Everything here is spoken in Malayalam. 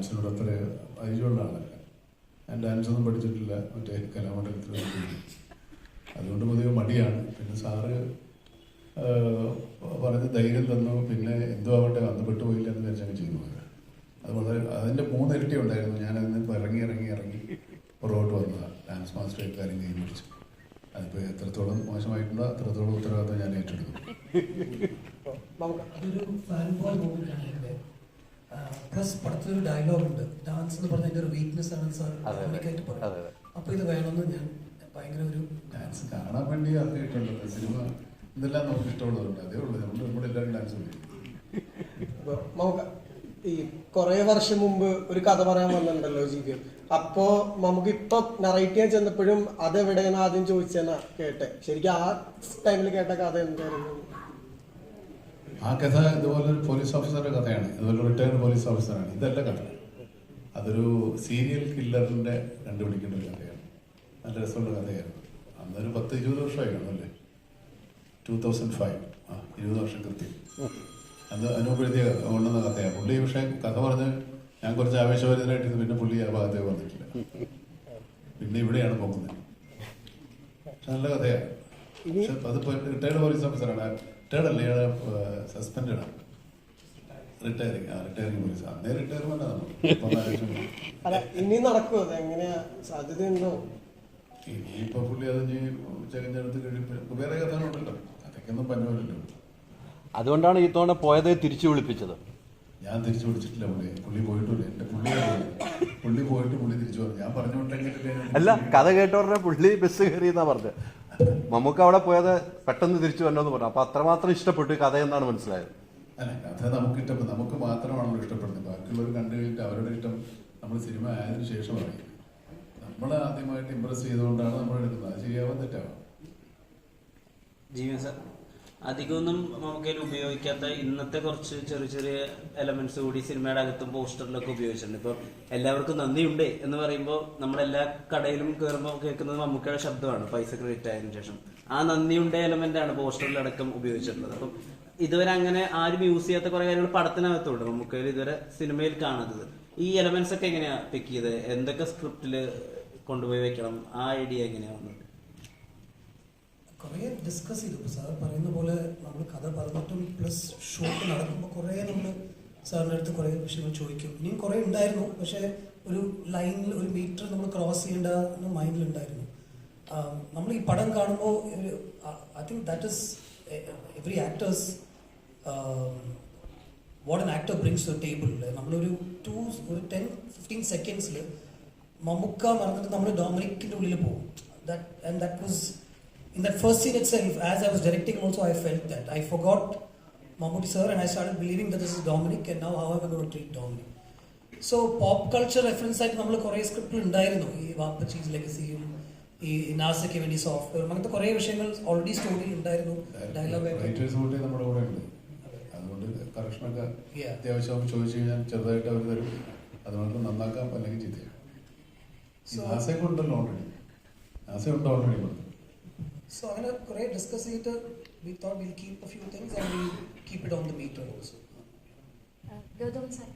ഡാൻസിനോട് അത്ര പരിചയമുള്ള ഞാൻ ഡാൻസൊന്നും പഠിച്ചിട്ടില്ല. മറ്റേ കലാമണ്ഡലത്തിൽ. അതുകൊണ്ട് പൊതുവെ മടിയാണ്. പിന്നെ സാറ് പറഞ്ഞ് ധൈര്യം തന്നു. പിന്നെ എന്തോ ആവട്ടെ അന്ന് പെട്ടുപോയില്ല എന്ന് വിചാരിച്ചങ്ങ് ചെയ്തു പോയത്. അത് വളരെ അതിന്റെ മൂന്നിരട്ടി ഉണ്ടായിരുന്നു. ഞാൻ അതിന് ഇറങ്ങി ഇറങ്ങി ഇറങ്ങി പുറകോട്ട് വന്നതാണ് ഡാൻസ് മാസ്റ്റർ കാര്യം കൈ പിടിച്ചു. അതിപ്പോൾ എത്രത്തോളം മോശമായിട്ടുണ്ടോ അത്രത്തോളം ഉത്തരവാദിത്തം ഞാൻ ഏറ്റെടുക്കും മൂവിയാണ് പടത്തിൽ പ്ലസ് പടത്തിലൊരു ഡയലോഗ് ഉണ്ട്. ഡാൻസ് എന്ന് പറഞ്ഞ എന്റെ ഒരു വീക്ക്നെസ് ആണ് സാർ അതെ, പറയും. അപ്പോൾ ഇത് വേണമെന്ന് ഞാൻ ഭയങ്കര ഒരു ഡാൻസ് കാണാൻ വേണ്ടി ഇറങ്ങിയിട്ടുള്ളത് സിനിമ ഇതെല്ലാം നമുക്ക് ഇഷ്ടമുള്ളതുണ്ട് അതേ ഉള്ളൂ. നമ്മൾ എല്ലാവരും ഡാൻസ് ഉണ്ട് ഇപ്പൊ നമുക്ക് ഈ കുറെ വർഷം മുമ്പ് ഒരു കഥ പറയാൻ വന്നിട്ടുണ്ടല്ലോ ജീവി അപ്പോ നമുക്ക് ഇപ്പൊ നറേറ്റ് ചെയ്യാൻ ചെന്നപ്പോഴും അതെവിടെയാണ് ആദ്യം ചോദിച്ചെന്നാ കേട്ടെ. ശരിക്കും ആ ടൈമിൽ കേട്ട കഥ എന്തായിരുന്നു? ആ കഥ ഇതുപോലെ ഒരു പോലീസ് ഓഫീസറുടെ കഥയാണ്. ഇതുപോലെ റിട്ടയർഡ് പോലീസ് ഓഫീസറാണ് ഇതല്ല കഥ. അതൊരു സീരിയൽ കില്ലറിന്റെ കണ്ടുപിടിക്കേണ്ട ഒരു കഥയാണ്. നല്ല രസമുള്ള കഥയായിരുന്നു. അന്നൊരു പത്ത് ഇരുപത് വർഷമായി കാണും അല്ലേ? ടൂ തൗസൻഡ് ഫൈവ് ആ ഇരുപത് വർഷം കൃത്യം. അത് അനുഭവപ്പെടുത്തിയ കൊണ്ടുവന്ന കഥയാണ്. പുള്ളി പക്ഷേ കഥ പറഞ്ഞ് ഞാൻ കുറച്ച് ആവേശഭരിതനായിട്ട് പിന്നെ പുള്ളി ആ ഭാഗത്തേക്ക് വന്നിട്ടില്ല. പിന്നെ ഇവിടെയാണ് പോകുന്നത്. നല്ല കഥയാണ്. റിട്ടയർഡ് പോലീസ് ഓഫീസറാണ് റിട്ടയർഡ് അല്ല? സസ്പെൻഡഡ് ആണ്. റിട്ടയറിങ് ആ റിട്ടയറിങ് പോലീസ് അന്നേ റിട്ടയർമെന്റ് ആണ്. അല്ല ഇനി നടക്കുമോ അത് എങ്ങനെയാ സാധ്യതയുണ്ടോ? ഇനിയിപ്പോ പുള്ളി അത് ഇനി ചെകഞ്ഞെടുത്ത് കഴിയുമ്പോൾ വേറെ കഥകളുണ്ടല്ലോ അതൊക്കെയൊന്നും പഞ്ഞുപോലല്ലോ അതുകൊണ്ടാണ് ഈ തവണ പോയത് തിരിച്ചു വിളിപ്പിച്ചത്. ഞാൻ തിരിച്ചു വിളിച്ചിട്ടില്ല പുള്ളി. പുള്ളി പോയിട്ടില്ല എന്റെ പുള്ളി പുള്ളി പോയിട്ട് പുള്ളി തിരിച്ചു ഞാൻ പറഞ്ഞുകൊണ്ടെങ്കിൽ അല്ല കഥ കേട്ടവരുടെ പുള്ളി ബസ് കയറിയെന്നാ പറഞ്ഞത്. നമുക്ക് അവിടെ പോയത് പെട്ടെന്ന് തിരിച്ചു വരണമെന്ന് പറഞ്ഞു. അപ്പൊ അത്രമാത്രം ഇഷ്ടപ്പെട്ടു കഥ എന്നാണ് മനസ്സിലായത്. അല്ല കഥ നമുക്ക് ഇഷ്ടപ്പെടും നമുക്ക് മാത്രമാണല്ലോ ഇഷ്ടപ്പെടുന്നത്. ബാക്കിയുള്ളവർ കണ്ടു കഴിഞ്ഞിട്ട് അവരുടെ ഇഷ്ടം നമ്മൾ സിനിമ ആയതിനു ശേഷമാണ്. നമ്മൾ ആദ്യമായിട്ട് ഇമ്പ്രസ് ചെയ്തുകൊണ്ടാണ് നമ്മൾ എടുക്കുന്നത്. അത് ശരിയാവാൻ തെറ്റാവാം ജീവൻ സാർ. അധികമൊന്നും നമുക്ക് ഉപയോഗിക്കാത്ത ഇന്നത്തെ കുറച്ച് ചെറിയ ചെറിയ എലമെന്റ്സ് കൂടി സിനിമയുടെ അകത്തും പോസ്റ്ററിലൊക്കെ ഉപയോഗിച്ചിട്ടുണ്ട്. ഇപ്പൊ എല്ലാവർക്കും നന്ദിയുണ്ട് എന്ന് പറയുമ്പോൾ നമ്മളെല്ലാ കടയിലും കയറുമ്പോൾ കേൾക്കുന്നത് മമ്മൂക്കയുടെ ശബ്ദമാണ് പൈസ ക്രെഡിറ്റ് ആയതിനു ശേഷം. ആ നന്ദിയുണ്ട് എലമെന്റ് ആണ് പോസ്റ്ററിലടക്കം ഉപയോഗിച്ചിട്ടുള്ളത്. അപ്പം ഇതുവരെ അങ്ങനെ ആരും യൂസ് ചെയ്യാത്ത കുറെ കാര്യങ്ങൾ പടത്തിനകത്തുണ്ട് മമ്മൂക്കയിൽ ഇതുവരെ സിനിമയിൽ കാണാത്തത് ഈ എലമെന്റ്സ് ഒക്കെ എങ്ങനെയാ പിക്ക് ചെയ്ത് എന്തൊക്കെ സ്ക്രിപ്റ്റിൽ കൊണ്ടുപോയി വെക്കണം? ആ ഐഡിയ എങ്ങനെയാ വന്നത്? കുറേ ഡിസ്കസ് ചെയ്തു. സാർ പറയുന്ന പോലെ നമ്മൾ കഥ പറഞ്ഞിട്ടും പ്ലസ് ഷൂട്ട് നടക്കുമ്പോൾ കുറേ നമ്മൾ സാറിന്റെ അടുത്ത് കുറേ വിഷയങ്ങൾ ചോദിക്കും. ഇനിയും കുറേ ഉണ്ടായിരുന്നു. പക്ഷേ ഒരു ലൈനിൽ ഒരു മീറ്റർ നമ്മൾ ക്രോസ് ചെയ്യേണ്ട എന്ന് മൈൻഡിലുണ്ടായിരുന്നു നമ്മൾ ഈ പടം കാണുമ്പോൾ I think that is every actors what an actor brings to table നമ്മളൊരു ടു ഒരു ടെൻ ഫിഫ്റ്റീൻ സെക്കൻഡ്സിൽ മമ്മുക്ക മറന്നിട്ട് നമ്മൾ ഡോമിനിക്കിന്റെ ഉള്ളിൽ പോകും. That and that was in that first scene itself, as I was directing also, I felt that. I forgot Mammootty sir and I started believing that this is Dominic and now how am I going to treat Dominic? So pop culture reference ആയിട്ട് നമ്മൾ കുറേ സ്ക്രിപ്റ്റിൽ ഉണ്ടായിരുന്നു. ഈ വാപ്പച്ചീസ് ലെഗസിയും ഈ നാസയ്ക്ക് വേണ്ടി സോഫ്റ്റ്വെയർ അങ്ങനത്തെ കുറേ വിഷയങ്ങൾ ഓൾറെഡി സ്റ്റോറിയിൽ ഉണ്ടായിരുന്നു. ഡയലോഗ് നമ്മുടെ കൂടെ ഉണ്ട്. അതുകൊണ്ട് കറക്ഷനൊക്കെ Yeah. അത്യാവശ്യം ചോദിച്ചു കഴിഞ്ഞാൽ ചെറുതായിട്ട് അവർ തരും. അത് നമുക്ക് നന്നാക്കാം അല്ലെങ്കിൽ So- നാസയൊക്കെ ഉണ്ടല്ലോ ഓൾറെഡി നാസ ഉണ്ട് ഓൾറെഡി ഇവിടെ സോ അങ്ങനെ കുറേ ഡിസ്കസ് ചെയ്തിട്ട് we thought will keep a few things and will keep it on the meter also Gautam sir